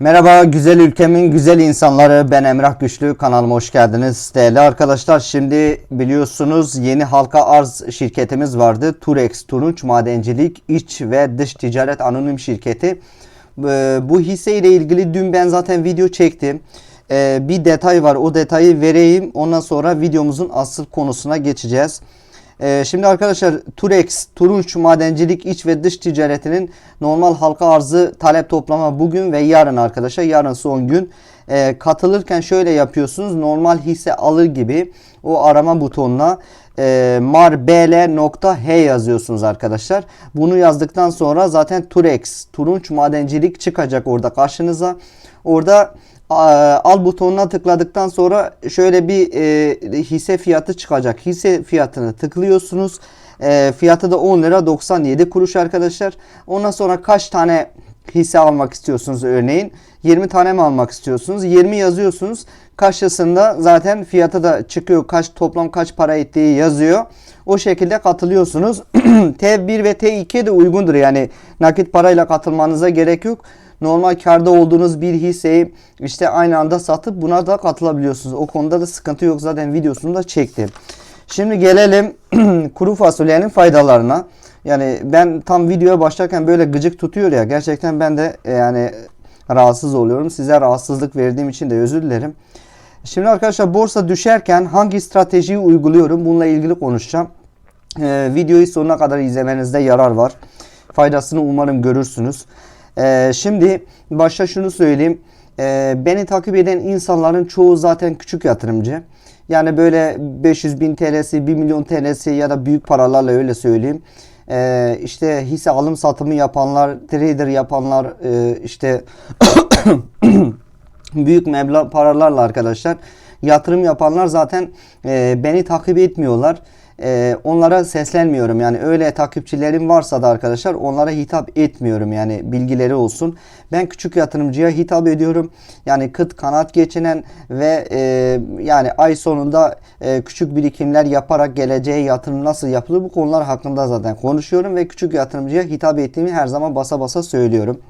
Merhaba güzel ülkemin güzel insanları. Ben Emrah Güçlü kanalıma hoş geldiniz. Değerli arkadaşlar şimdi biliyorsunuz yeni halka arz şirketimiz vardı. Turex Turunç Madencilik İç ve Dış Ticaret Anonim Şirketi. Ee, bu hisse ile ilgili dün ben zaten video çektim. Ee, bir detay var o detayı vereyim. Ondan sonra videomuzun asıl konusuna geçeceğiz. Ee, şimdi arkadaşlar Turex, Turunç Madencilik iç ve dış ticaretinin normal halka arzı talep toplama bugün ve yarın arkadaşlar. Yarın son gün. Ee, katılırken şöyle yapıyorsunuz. Normal hisse alır gibi o arama butonuna e, marbl.h yazıyorsunuz arkadaşlar. Bunu yazdıktan sonra zaten Turex, Turunç Madencilik çıkacak orada karşınıza. Orada al butonuna tıkladıktan sonra şöyle bir e, hisse fiyatı çıkacak. Hisse fiyatını tıklıyorsunuz. E, fiyatı da 10 lira 97 kuruş arkadaşlar. Ondan sonra kaç tane hisse almak istiyorsunuz örneğin? 20 tane mi almak istiyorsunuz? 20 yazıyorsunuz. Karşısında zaten fiyatı da çıkıyor. Kaç toplam kaç para ettiği yazıyor. O şekilde katılıyorsunuz. T1 ve T2 de uygundur. Yani nakit parayla katılmanıza gerek yok normal karda olduğunuz bir hisseyi işte aynı anda satıp buna da katılabiliyorsunuz. O konuda da sıkıntı yok. Zaten videosunu da çektim. Şimdi gelelim kuru fasulyenin faydalarına. Yani ben tam videoya başlarken böyle gıcık tutuyor ya. Gerçekten ben de e, yani rahatsız oluyorum. Size rahatsızlık verdiğim için de özür dilerim. Şimdi arkadaşlar borsa düşerken hangi stratejiyi uyguluyorum? Bununla ilgili konuşacağım. Ee, videoyu sonuna kadar izlemenizde yarar var. Faydasını umarım görürsünüz. Ee, şimdi başta şunu söyleyeyim. Ee, beni takip eden insanların çoğu zaten küçük yatırımcı. Yani böyle 500 bin TL'si, 1 milyon TL'si ya da büyük paralarla öyle söyleyeyim. Ee, işte hisse alım satımı yapanlar, trader yapanlar, e, işte büyük meblağ paralarla arkadaşlar yatırım yapanlar zaten e, beni takip etmiyorlar e, onlara seslenmiyorum. Yani öyle takipçilerim varsa da arkadaşlar onlara hitap etmiyorum. Yani bilgileri olsun. Ben küçük yatırımcıya hitap ediyorum. Yani kıt kanat geçinen ve e, yani ay sonunda e, küçük birikimler yaparak geleceğe yatırım nasıl yapılır bu konular hakkında zaten konuşuyorum ve küçük yatırımcıya hitap ettiğimi her zaman basa basa söylüyorum.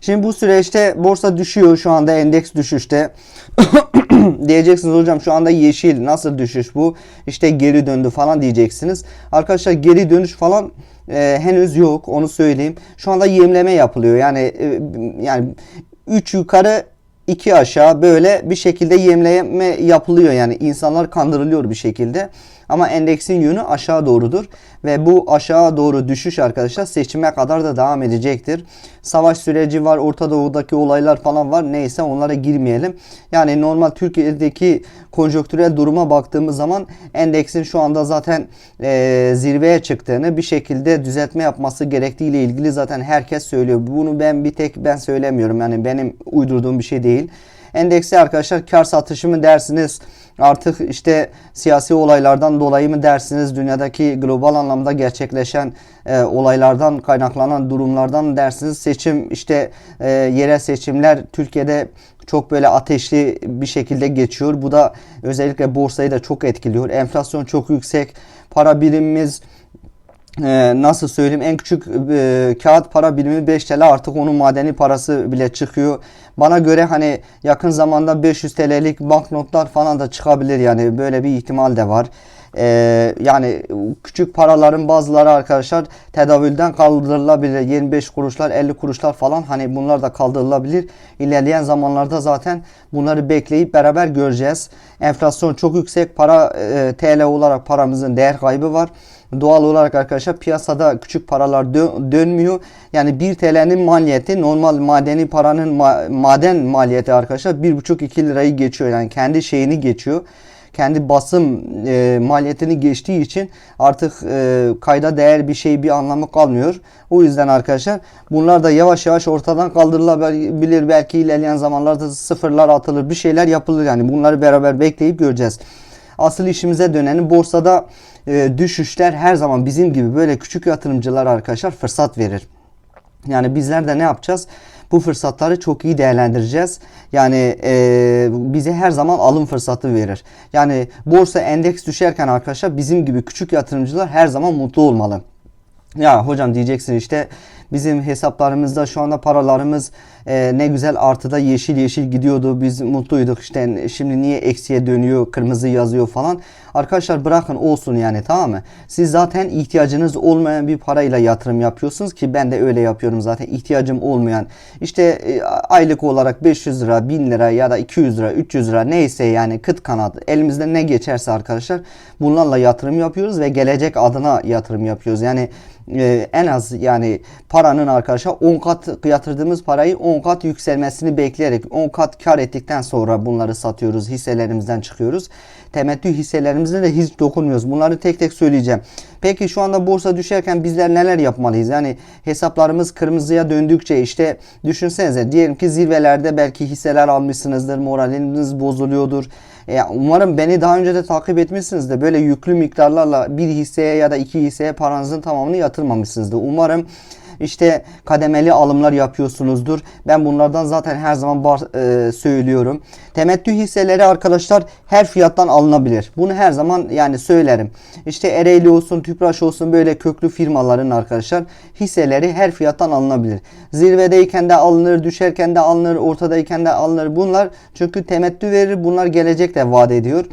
Şimdi bu süreçte borsa düşüyor. Şu anda endeks düşüşte. diyeceksiniz hocam şu anda yeşil nasıl düşüş bu? İşte geri döndü falan diyeceksiniz. Arkadaşlar geri dönüş falan e, henüz yok onu söyleyeyim. Şu anda yemleme yapılıyor. Yani e, yani 3 yukarı iki aşağı böyle bir şekilde yemleme yapılıyor. Yani insanlar kandırılıyor bir şekilde. Ama endeksin yönü aşağı doğrudur. Ve bu aşağı doğru düşüş arkadaşlar seçime kadar da devam edecektir. Savaş süreci var, Orta Doğu'daki olaylar falan var. Neyse onlara girmeyelim. Yani normal Türkiye'deki konjonktürel duruma baktığımız zaman endeksin şu anda zaten e, zirveye çıktığını bir şekilde düzeltme yapması gerektiği ile ilgili zaten herkes söylüyor. Bunu ben bir tek ben söylemiyorum. Yani benim uydurduğum bir şey değil. Endeksi arkadaşlar kar satışı mı dersiniz? Artık işte siyasi olaylardan dolayı mı dersiniz? Dünyadaki global anlamda gerçekleşen e, olaylardan kaynaklanan durumlardan dersiniz? Seçim işte e, yerel seçimler Türkiye'de çok böyle ateşli bir şekilde geçiyor. Bu da özellikle borsayı da çok etkiliyor. Enflasyon çok yüksek. Para birimimiz ee, nasıl söyleyeyim en küçük e, kağıt para birimi 5 TL artık onun madeni parası bile çıkıyor. Bana göre hani yakın zamanda 500 TL'lik banknotlar falan da çıkabilir yani böyle bir ihtimal de var. Ee, yani küçük paraların bazıları arkadaşlar tedavülden kaldırılabilir. 25 kuruşlar 50 kuruşlar falan hani bunlar da kaldırılabilir. İlerleyen zamanlarda zaten bunları bekleyip beraber göreceğiz. Enflasyon çok yüksek para e, TL olarak paramızın değer kaybı var. Doğal olarak arkadaşlar piyasada küçük paralar dö dönmüyor. Yani 1 TL'nin maliyeti normal madeni paranın ma maden maliyeti arkadaşlar 1,5-2 lirayı geçiyor. Yani kendi şeyini geçiyor kendi basım e, maliyetini geçtiği için artık e, kayda değer bir şey bir anlamı kalmıyor. O yüzden arkadaşlar bunlar da yavaş yavaş ortadan kaldırılabilir. Belki ilerleyen zamanlarda sıfırlar atılır bir şeyler yapılır. Yani bunları beraber bekleyip göreceğiz. Asıl işimize dönelim. Borsada e, düşüşler her zaman bizim gibi böyle küçük yatırımcılar arkadaşlar fırsat verir. Yani bizler de ne yapacağız? Bu fırsatları çok iyi değerlendireceğiz. Yani e, bize her zaman alım fırsatı verir. Yani borsa endeks düşerken arkadaşlar bizim gibi küçük yatırımcılar her zaman mutlu olmalı. Ya hocam diyeceksin işte Bizim hesaplarımızda şu anda paralarımız e, ne güzel artıda yeşil yeşil gidiyordu. Biz mutluyduk işte şimdi niye eksiye dönüyor kırmızı yazıyor falan. Arkadaşlar bırakın olsun yani tamam mı? Siz zaten ihtiyacınız olmayan bir parayla yatırım yapıyorsunuz ki ben de öyle yapıyorum zaten ihtiyacım olmayan. işte e, aylık olarak 500 lira, 1000 lira ya da 200 lira, 300 lira neyse yani kıt kanat elimizde ne geçerse arkadaşlar bunlarla yatırım yapıyoruz ve gelecek adına yatırım yapıyoruz. Yani e, en az yani paranın arkadaşlar 10 kat yatırdığımız parayı 10 kat yükselmesini bekleyerek 10 kat kar ettikten sonra bunları satıyoruz hisselerimizden çıkıyoruz. Temettü hisselerimize de hiç dokunmuyoruz. Bunları tek tek söyleyeceğim. Peki şu anda borsa düşerken bizler neler yapmalıyız? Yani hesaplarımız kırmızıya döndükçe işte düşünsenize diyelim ki zirvelerde belki hisseler almışsınızdır, moraliniz bozuluyordur. E, umarım beni daha önce de takip etmişsiniz de böyle yüklü miktarlarla bir hisseye ya da iki hisseye paranızın tamamını yatırmamışsınızdır. Umarım işte kademeli alımlar yapıyorsunuzdur. Ben bunlardan zaten her zaman bar, e, söylüyorum. Temettü hisseleri arkadaşlar her fiyattan alınabilir. Bunu her zaman yani söylerim. İşte Ereğli olsun, Tüpraş olsun böyle köklü firmaların arkadaşlar hisseleri her fiyattan alınabilir. Zirvedeyken de alınır, düşerken de alınır, ortadayken de alınır. Bunlar çünkü temettü verir. Bunlar gelecekte vaat ediyor.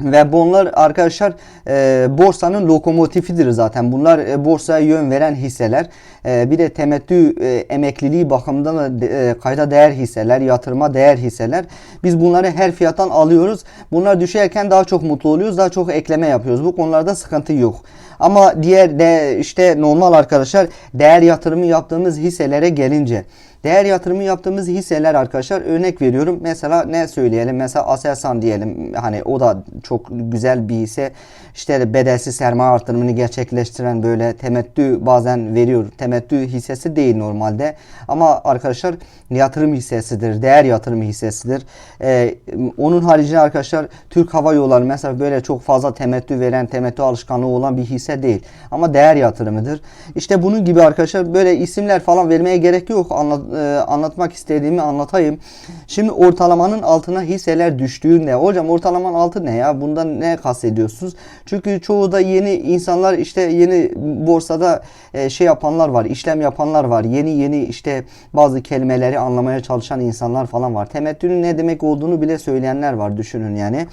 Ve bunlar arkadaşlar e, borsanın lokomotifidir zaten. Bunlar e, borsaya yön veren hisseler. E, bir de temettü e, emekliliği bakımından da e, kayda değer hisseler, yatırıma değer hisseler. Biz bunları her fiyattan alıyoruz. Bunlar düşerken daha çok mutlu oluyoruz. Daha çok ekleme yapıyoruz. Bu konularda sıkıntı yok. Ama diğer de işte normal arkadaşlar değer yatırımı yaptığımız hisselere gelince Değer yatırımı yaptığımız hisseler arkadaşlar örnek veriyorum. Mesela ne söyleyelim? Mesela Aselsan diyelim. Hani o da çok güzel bir hisse. İşte bedelsiz sermaye artırımını gerçekleştiren böyle temettü bazen veriyor. Temettü hissesi değil normalde. Ama arkadaşlar yatırım hissesidir. Değer yatırımı hissesidir. Ee, onun haricinde arkadaşlar Türk Hava Yolları mesela böyle çok fazla temettü veren, temettü alışkanlığı olan bir hisse değil. Ama değer yatırımıdır. İşte bunun gibi arkadaşlar böyle isimler falan vermeye gerek yok. Anlat, e, anlatmak istediğimi anlatayım. Şimdi ortalamanın altına hisseler düştüğünde hocam ortalamanın altı ne ya? Bundan ne kastediyorsunuz? Çünkü çoğu da yeni insanlar işte yeni borsada e, şey yapanlar var, işlem yapanlar var. Yeni yeni işte bazı kelimeleri anlamaya çalışan insanlar falan var. Temettünün ne demek olduğunu bile söyleyenler var düşünün yani.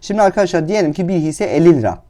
Şimdi arkadaşlar diyelim ki bir hisse 50 lira.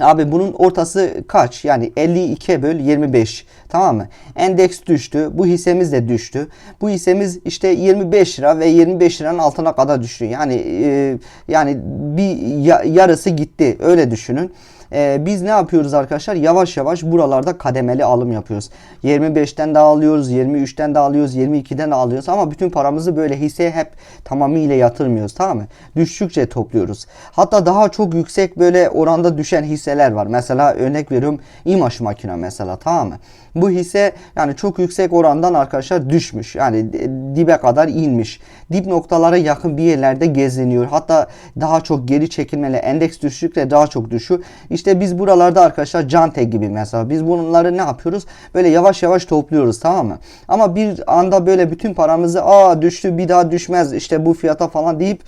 Abi bunun ortası kaç? Yani 52 böl 25. Tamam mı? Endeks düştü. Bu hissemiz de düştü. Bu hissemiz işte 25 lira ve 25 liranın altına kadar düştü. Yani e, yani bir yarısı gitti. Öyle düşünün e, biz ne yapıyoruz arkadaşlar? Yavaş yavaş buralarda kademeli alım yapıyoruz. 25'ten de alıyoruz, 23'ten de alıyoruz, 22'den de alıyoruz ama bütün paramızı böyle hisseye hep tamamıyla yatırmıyoruz tamam mı? Düştükçe topluyoruz. Hatta daha çok yüksek böyle oranda düşen hisseler var. Mesela örnek veriyorum İMAŞ makine mesela tamam mı? Bu hisse yani çok yüksek orandan arkadaşlar düşmüş. Yani dibe kadar inmiş. Dip noktalara yakın bir yerlerde geziniyor. Hatta daha çok geri çekilmeli endeks düştükçe daha çok düşüyor. İşte biz buralarda arkadaşlar Cantek gibi mesela biz bunları ne yapıyoruz? Böyle yavaş yavaş topluyoruz tamam mı? Ama bir anda böyle bütün paramızı aa düştü bir daha düşmez işte bu fiyata falan deyip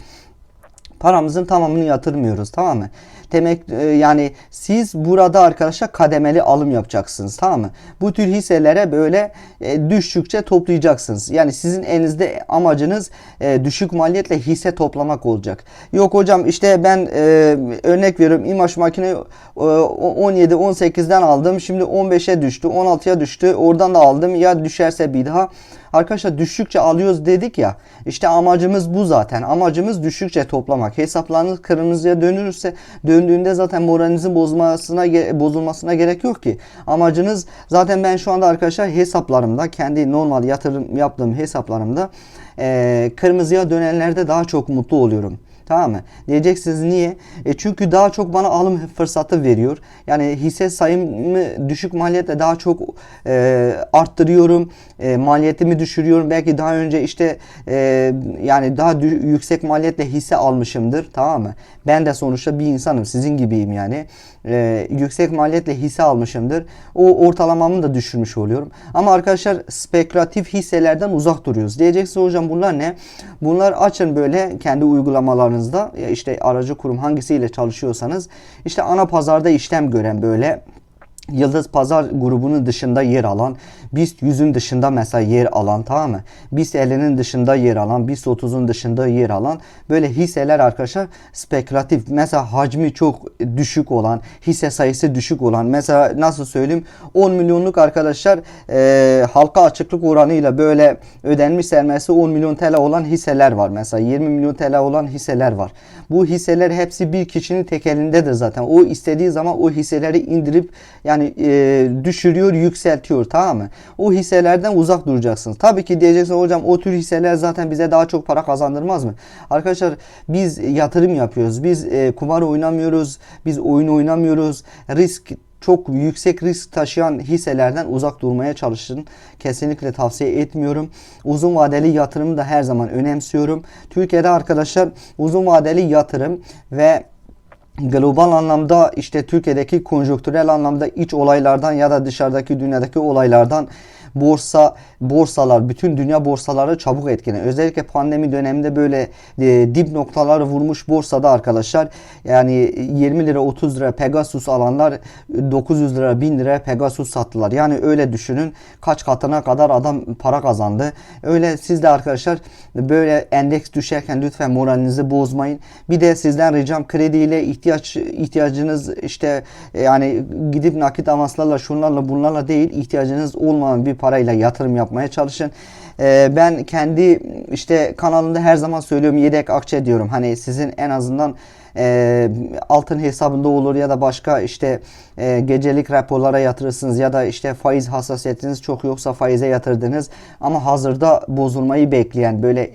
paramızın tamamını yatırmıyoruz tamam mı? Demek e, yani siz burada arkadaşlar kademeli alım yapacaksınız tamam mı? Bu tür hisselere böyle e, düştükçe toplayacaksınız. Yani sizin elinizde amacınız e, düşük maliyetle hisse toplamak olacak. Yok hocam işte ben e, örnek veriyorum imaj makine e, 17 18'den aldım. Şimdi 15'e düştü, 16'ya düştü. Oradan da aldım. Ya düşerse bir daha Arkadaşlar düştükçe alıyoruz dedik ya. İşte amacımız bu zaten. Amacımız düşükçe toplamak. Hesaplarınız kırmızıya dönürse döndüğünde zaten moralinizin bozmasına bozulmasına gerek yok ki. Amacınız zaten ben şu anda arkadaşlar hesaplarımda kendi normal yatırım yaptığım hesaplarımda e, kırmızıya dönenlerde daha çok mutlu oluyorum. Tamam mı? Diyeceksiniz niye? E çünkü daha çok bana alım fırsatı veriyor. Yani hisse sayımı düşük maliyetle daha çok e, arttırıyorum. E, maliyetimi düşürüyorum. Belki daha önce işte e, yani daha yüksek maliyetle hisse almışımdır. Tamam mı? Ben de sonuçta bir insanım. Sizin gibiyim yani. E, yüksek maliyetle hisse almışımdır. O ortalamamı da düşürmüş oluyorum. Ama arkadaşlar spekülatif hisselerden uzak duruyoruz. Diyeceksiniz hocam bunlar ne? Bunlar açın böyle kendi uygulamalarınızda işte aracı kurum hangisiyle çalışıyorsanız işte ana pazarda işlem gören böyle Yıldız Pazar grubunun dışında yer alan, BIST 100'ün dışında mesela yer alan tamam mı? BIST 50'nin dışında yer alan, BIST 30'un dışında yer alan böyle hisseler arkadaşlar spekülatif. Mesela hacmi çok düşük olan, hisse sayısı düşük olan mesela nasıl söyleyeyim 10 milyonluk arkadaşlar e, halka açıklık oranıyla böyle ödenmiş sermayesi 10 milyon TL olan hisseler var. Mesela 20 milyon TL olan hisseler var. Bu hisseler hepsi bir kişinin tek elindedir zaten. O istediği zaman o hisseleri indirip yani e, düşürüyor, yükseltiyor tamam mı? O hisselerden uzak duracaksınız. Tabii ki diyeceksin hocam o tür hisseler zaten bize daha çok para kazandırmaz mı? Arkadaşlar biz yatırım yapıyoruz. Biz e, kumar oynamıyoruz. Biz oyun oynamıyoruz. Risk çok yüksek risk taşıyan hisselerden uzak durmaya çalışın. Kesinlikle tavsiye etmiyorum. Uzun vadeli yatırımı da her zaman önemsiyorum. Türkiye'de arkadaşlar uzun vadeli yatırım ve global anlamda işte Türkiye'deki konjonktürel anlamda iç olaylardan ya da dışarıdaki dünyadaki olaylardan borsa borsalar bütün dünya borsaları çabuk etkileniyor. Özellikle pandemi döneminde böyle e, dip noktaları vurmuş borsada arkadaşlar yani 20 lira 30 lira Pegasus alanlar 900 lira 1000 lira Pegasus sattılar. Yani öyle düşünün kaç katına kadar adam para kazandı. Öyle siz de arkadaşlar böyle endeks düşerken lütfen moralinizi bozmayın. Bir de sizden ricam krediyle ihtiyaç ihtiyacınız işte yani gidip nakit avanslarla şunlarla bunlarla değil ihtiyacınız olmayan bir parayla yatırım yapmaya çalışın. Ee, ben kendi işte kanalımda her zaman söylüyorum yedek akçe diyorum. Hani sizin en azından e, altın hesabında olur ya da başka işte e, gecelik raporlara yatırırsınız ya da işte faiz hassasiyetiniz çok yoksa faize yatırdınız ama hazırda bozulmayı bekleyen böyle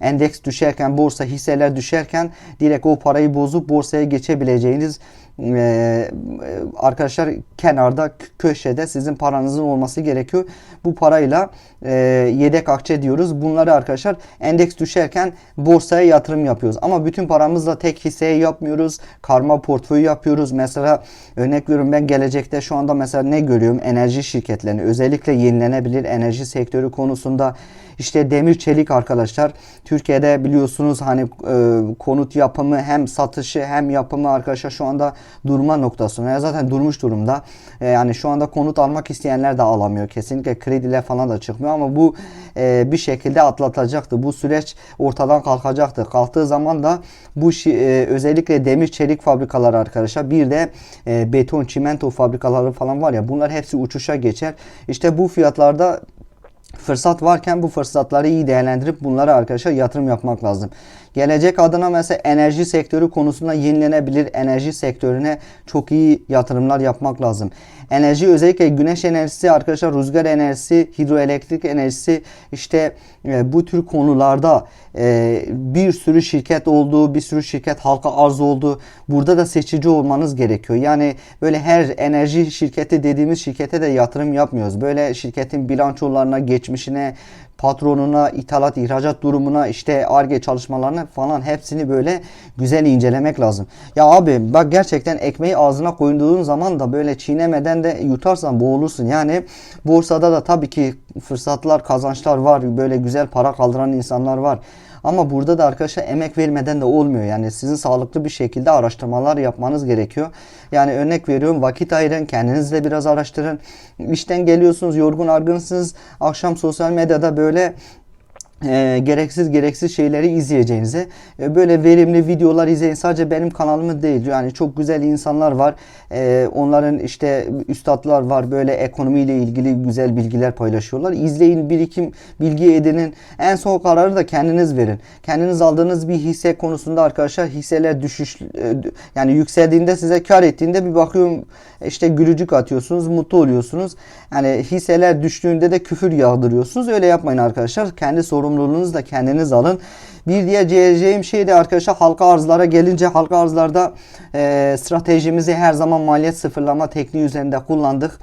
endeks düşerken borsa hisseler düşerken direkt o parayı bozup borsaya geçebileceğiniz ee, arkadaşlar kenarda köşede sizin paranızın olması gerekiyor. Bu parayla e, yedek akçe diyoruz. Bunları arkadaşlar endeks düşerken borsaya yatırım yapıyoruz. Ama bütün paramızla tek hisseye yapmıyoruz. Karma portföy yapıyoruz. Mesela örnek veriyorum ben gelecekte şu anda mesela ne görüyorum? Enerji şirketlerini özellikle yenilenebilir enerji sektörü konusunda işte demir çelik arkadaşlar Türkiye'de biliyorsunuz hani e, konut yapımı hem satışı hem yapımı arkadaşlar şu anda durma noktasına ya zaten durmuş durumda. E, yani şu anda konut almak isteyenler de alamıyor. Kesinlikle krediyle falan da çıkmıyor ama bu e, bir şekilde atlatacaktı. Bu süreç ortadan kalkacaktı. Kalktığı zaman da bu e, özellikle demir çelik fabrikaları arkadaşlar bir de e, beton çimento fabrikaları falan var ya bunlar hepsi uçuşa geçer. İşte bu fiyatlarda fırsat varken bu fırsatları iyi değerlendirip bunlara arkadaşlar yatırım yapmak lazım. Gelecek adına mesela enerji sektörü konusunda yenilenebilir enerji sektörüne çok iyi yatırımlar yapmak lazım. Enerji özellikle güneş enerjisi arkadaşlar rüzgar enerjisi, hidroelektrik enerjisi işte e, bu tür konularda e, bir sürü şirket olduğu, bir sürü şirket halka arz oldu. Burada da seçici olmanız gerekiyor. Yani böyle her enerji şirketi dediğimiz şirkete de yatırım yapmıyoruz. Böyle şirketin bilançolarına, geçmişine, patronuna, ithalat, ihracat durumuna, işte ARGE çalışmalarına falan hepsini böyle güzel incelemek lazım. Ya abi bak gerçekten ekmeği ağzına koyduğun zaman da böyle çiğnemeden de yutarsan boğulursun. Yani borsada da tabii ki fırsatlar, kazançlar var. Böyle güzel para kaldıran insanlar var. Ama burada da arkadaşlar emek vermeden de olmuyor. Yani sizin sağlıklı bir şekilde araştırmalar yapmanız gerekiyor. Yani örnek veriyorum vakit ayırın, kendiniz de biraz araştırın. İşten geliyorsunuz, yorgun argınsınız. Akşam sosyal medyada böyle e, gereksiz gereksiz şeyleri izleyeceğinize e, böyle verimli videolar izleyin. Sadece benim kanalımı değil yani çok güzel insanlar var. E, onların işte üstadlar var böyle ekonomiyle ilgili güzel bilgiler paylaşıyorlar. İzleyin, birikim, bilgi edinin. En son kararı da kendiniz verin. Kendiniz aldığınız bir hisse konusunda arkadaşlar hisseler düşüş e, yani yükseldiğinde size kar ettiğinde bir bakıyorum işte gülücük atıyorsunuz, mutlu oluyorsunuz. Yani hisseler düştüğünde de küfür yağdırıyorsunuz. Öyle yapmayın arkadaşlar. Kendi sorumluluğunuzu da kendiniz alın. Bir diğer diyeceğim şey de arkadaşlar halka arzlara gelince halka arzlarda e, stratejimizi her zaman maliyet sıfırlama tekniği üzerinde kullandık.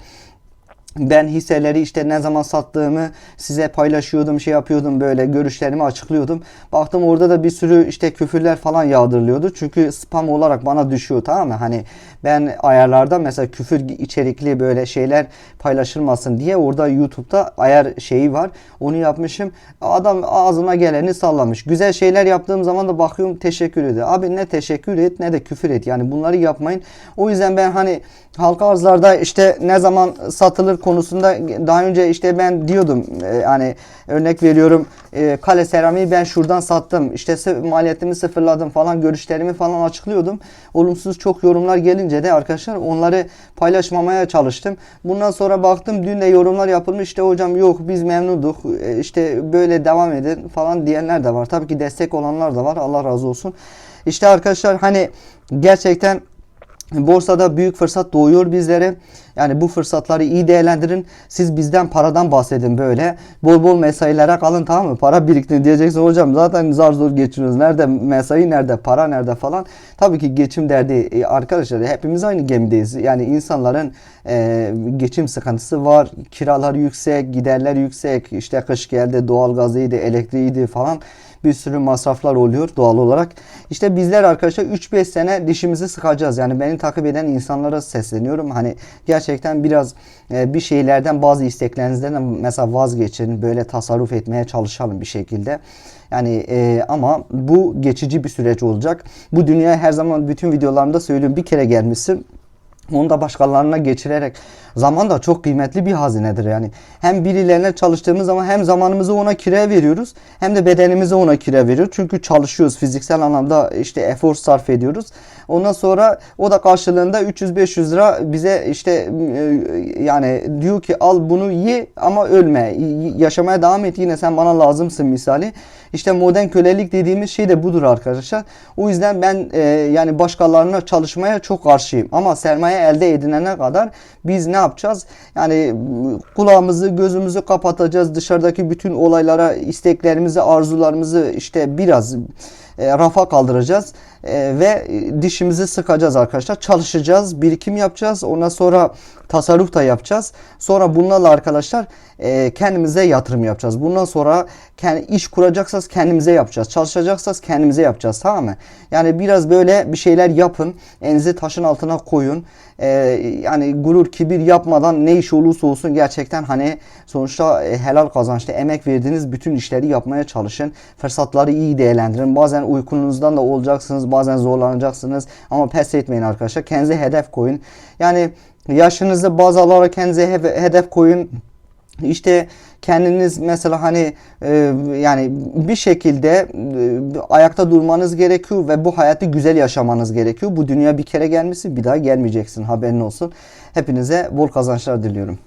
Ben hisseleri işte ne zaman sattığımı size paylaşıyordum, şey yapıyordum böyle görüşlerimi açıklıyordum. Baktım orada da bir sürü işte küfürler falan yağdırılıyordu. Çünkü spam olarak bana düşüyor tamam mı? Hani ben ayarlarda mesela küfür içerikli böyle şeyler paylaşılmasın diye orada YouTube'da ayar şeyi var. Onu yapmışım. Adam ağzına geleni sallamış. Güzel şeyler yaptığım zaman da bakıyorum teşekkür ediyor. Abi ne teşekkür et ne de küfür et. Yani bunları yapmayın. O yüzden ben hani halka arzlarda işte ne zaman satılır konusunda daha önce işte ben diyordum e, hani örnek veriyorum e, kale seramiği ben şuradan sattım işte maliyetimi sıfırladım falan görüşlerimi falan açıklıyordum. Olumsuz çok yorumlar gelince de arkadaşlar onları paylaşmamaya çalıştım. Bundan sonra baktım dün de yorumlar yapılmış işte hocam yok biz memnunduk e, işte böyle devam edin falan diyenler de var. Tabii ki destek olanlar da var Allah razı olsun. İşte arkadaşlar hani gerçekten Borsada büyük fırsat doğuyor bizlere. Yani bu fırsatları iyi değerlendirin. Siz bizden paradan bahsedin böyle. Bol bol mesailere kalın tamam mı? Para biriktirin diyeceksin hocam zaten zar zor geçiniyoruz. Nerede mesai nerede para nerede falan. Tabii ki geçim derdi e, arkadaşlar hepimiz aynı gemideyiz. Yani insanların e, geçim sıkıntısı var. Kiralar yüksek, giderler yüksek. İşte kış geldi doğalgazıydı, elektriğiydi falan bir sürü masraflar oluyor doğal olarak. İşte bizler arkadaşlar 3-5 sene dişimizi sıkacağız. Yani beni takip eden insanlara sesleniyorum. Hani gerçekten biraz e, bir şeylerden bazı isteklerinizden mesela vazgeçin. Böyle tasarruf etmeye çalışalım bir şekilde. Yani e, ama bu geçici bir süreç olacak. Bu dünyaya her zaman bütün videolarımda söylüyorum bir kere gelmişsin. Onu da başkalarına geçirerek zaman da çok kıymetli bir hazinedir yani. Hem birilerine çalıştığımız zaman hem zamanımızı ona kire veriyoruz hem de bedenimizi ona kire veriyoruz. Çünkü çalışıyoruz fiziksel anlamda işte efor sarf ediyoruz. Ondan sonra o da karşılığında 300-500 lira bize işte e, yani diyor ki al bunu ye ama ölme. Yaşamaya devam et yine sen bana lazımsın misali. İşte modern kölelik dediğimiz şey de budur arkadaşlar. O yüzden ben e, yani başkalarına çalışmaya çok karşıyım. Ama sermaye elde edilene kadar biz ne yapacağız? Yani m, kulağımızı gözümüzü kapatacağız. Dışarıdaki bütün olaylara isteklerimizi arzularımızı işte biraz e, rafa kaldıracağız E, ve dişimizi sıkacağız arkadaşlar. Çalışacağız, birikim yapacağız. Ondan sonra tasarruf da yapacağız. Sonra bunlarla arkadaşlar e, kendimize yatırım yapacağız. Bundan sonra kendi iş kuracaksak kendimize yapacağız. Çalışacaksak kendimize yapacağız tamam mı? Yani biraz böyle bir şeyler yapın. Elinizi taşın altına koyun. E, yani gurur, kibir yapmadan ne iş olursa olsun gerçekten hani sonuçta e, helal kazançlı emek verdiğiniz bütün işleri yapmaya çalışın. Fırsatları iyi değerlendirin. Bazen uykunuzdan da olacaksınız. Bazen zorlanacaksınız. Ama pes etmeyin arkadaşlar. Kendinize hedef koyun. Yani yaşınızı baz alarak kendinize he- hedef koyun. İşte kendiniz mesela hani e, yani bir şekilde e, ayakta durmanız gerekiyor ve bu hayatı güzel yaşamanız gerekiyor. Bu dünya bir kere gelmişsin bir daha gelmeyeceksin haberin olsun. Hepinize bol kazançlar diliyorum.